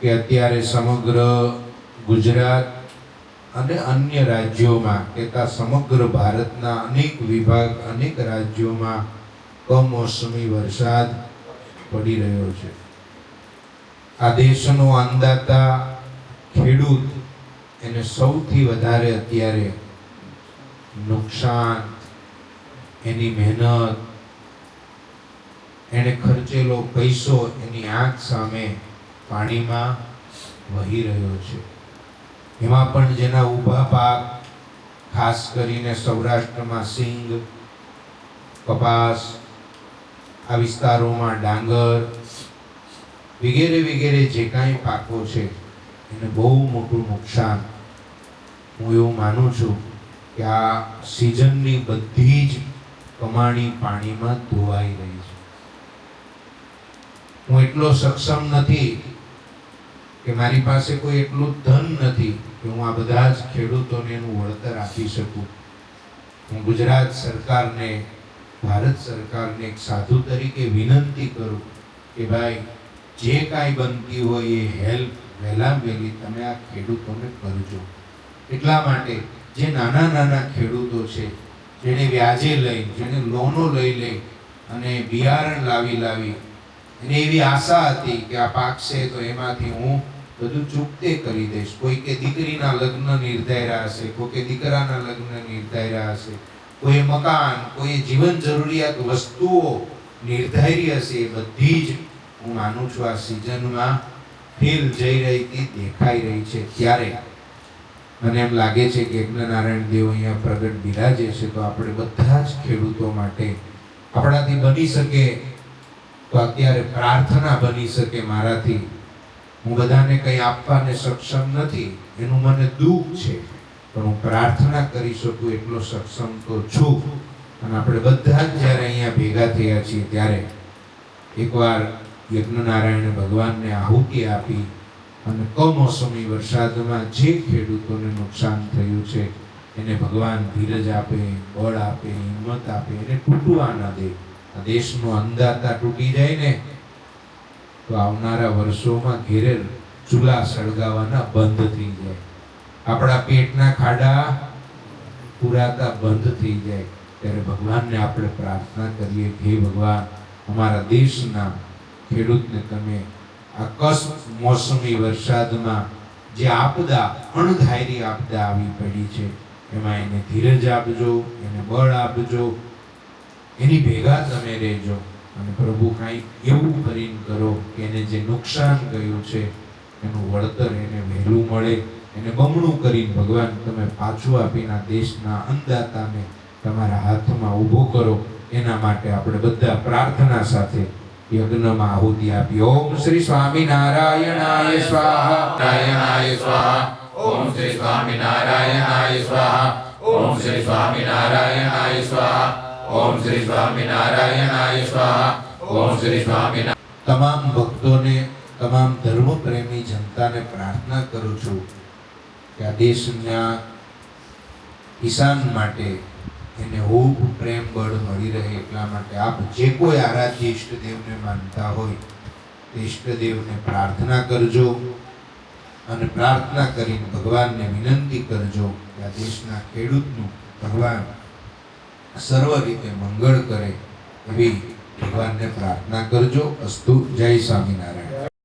કે અત્યારે સમગ્ર ગુજરાત અને અન્ય રાજ્યોમાં કહેતા સમગ્ર ભારતના અનેક વિભાગ, અનેક રાજ્યોમાં કમોસમી વરસાદ પડી રહ્યો છે. આ દેશનો અંદાતા ખેડૂત એને સૌથી વધારે અત્યારે નુકસાન, એની મહેનત, એણે ખર્ચેલો પૈસો એની આંખ સામે પાણીમાં વહી રહ્યો છે. એમાં પણ જેના ઊભા પાક, ખાસ કરીને સૌરાષ્ટ્રમાં સિંગ, કપાસ, આ વિસ્તારોમાં ડાંગર, વગેરે વગેરે જે કાંઈ પાકો છે, એને બહુ મોટું નુકસાન. હું એવું માનું છું કે આ સિઝનની બધી જ કમાણી પાણીમાં ધોવાઈ રહી છે. હું એટલો સક્ષમ નથી કે મારી પાસે કોઈ એટલું ધન નથી કે હું આ બધા જ ખેડૂતોને એનું વળતર આપી શકું. હું ગુજરાત સરકારને, ભારત સરકારને એક સાધુ તરીકે વિનંતી કરું કે ભાઈ, જે કાંઈ બનતી હોય એ હેલ્પ વહેલા વહેલી તમે આ ખેડૂતોને કરજો. એટલા માટે જે નાના નાના ખેડૂતો છે, જેણે વ્યાજે લઈ, જેણે લોનો લઈ લઈ અને બિયારણ લાવી લાવી, એને એવી આશા હતી કે આ પાકશે તો એમાંથી હું બધું ચૂકતે કરી દઈશ. કોઈ કે દીકરીના લગ્ન નિર્ધાર્યા હશે, કોઈ કે દીકરાના લગ્ન નિર્ધાર્યા હશે, કોઈ મકાન, કોઈ જીવન જરૂરિયાત વસ્તુઓ નિર્ધારી હશે, એ બધી જ હું માનું છું આ સિઝનમાં ફેલ જઈ રહી હતી, દેખાઈ રહી છે ત્યારે મને એમ લાગે છે કે યજ્ઞનારાયણ દેવ અહીંયા પ્રગટ બિરાજે છે, તો આપણે બધા જ ખેડૂતો માટે આપણાથી બની શકે, તો અત્યારે પ્રાર્થના બની શકે મારાથી. હું બધાને કંઈ આપવાને સક્ષમ નથી, એનું મને દુઃખ છે, પણ હું પ્રાર્થના કરી શકું એટલો સક્ષમ તો છું. અને આપણે બધા જ જ્યારે અહીંયા ભેગા થયા છીએ ત્યારે એકવાર યજ્ઞનારાયણ ભગવાનને આહુતિ આપી અને કમોસમી વરસાદમાં જે ખેડૂતોને નુકસાન થયું છે, એને ભગવાન ધીરજ આપે, બળ આપે, હિંમત આપે, એને તૂટવા ન દે. આ દેશનો અંદાતા તૂટી જાય ને તો આવનારા વર્ષોમાં ઘેરે ચૂલા સળગાવાના બંધ થઈ જાય. આપણા પેટના ખાડા પુરાતા બંધ થઈ જાય. ત્યારે ભગવાનને આપણે પ્રાર્થના કરીએ હે ભગવાન, અમારા દેશના ખેડૂતને તમે આ મોસમી વરસાદમાં જે આપદા, અણધારી આપદા આવી પડી છે, એમાં એને ધીરજ આપજો, એને બળ આપજો, એની ભેગા તમે રહેજો. અને પ્રભુ કાંઈ એવું કરીને કરો કે એને જે નુકસાન ગયું છે, એનું વળતર એને વહેલું મળે. એને બમણું કરીને ભગવાન તમે પાછું આપીના દેશના અંદાતાને તમારા હાથમાં ઊભો કરો. એના માટે આપણે બધા પ્રાર્થના સાથે યજ્ઞમાં આહુતિ આપી. ઓમ શ્રી સ્વામિનારાયણાય સ્વાહા. નારાયણાય સ્વાહા. ઓમ શ્રી સ્વામિનારાયણાય સ્વાહા. ઓમ શ્રી સ્વામિનારાયણાય સ્વાહા. ઓમ શ્રી સ્વામિનારાયણાય સ્વાહા. ઓમ શ્રી સ્વામિનારાયણ તમામ ભક્તોને, તમામ ધર્મપ્રેમી જનતાને પ્રાર્થના કરું છું કે આ દેશના કિસાન માટે એને ખૂબ પ્રેમ બળ મળી રહે એટલા માટે આપ જે કોઈ આરાધ્ય ઈષ્ટદેવને માનતા હોય ઈષ્ટદેવને પ્રાર્થના કરજો અને પ્રાર્થના કરીને ભગવાનને વિનંતી કરજો કે આ દેશના ખેડૂતનું ભગવાન સર્વ રીતે મંગળ કરે એવી ભગવાનને પ્રાર્થના કરજો. અસ્તુ જય સ્વામિનારાયણ.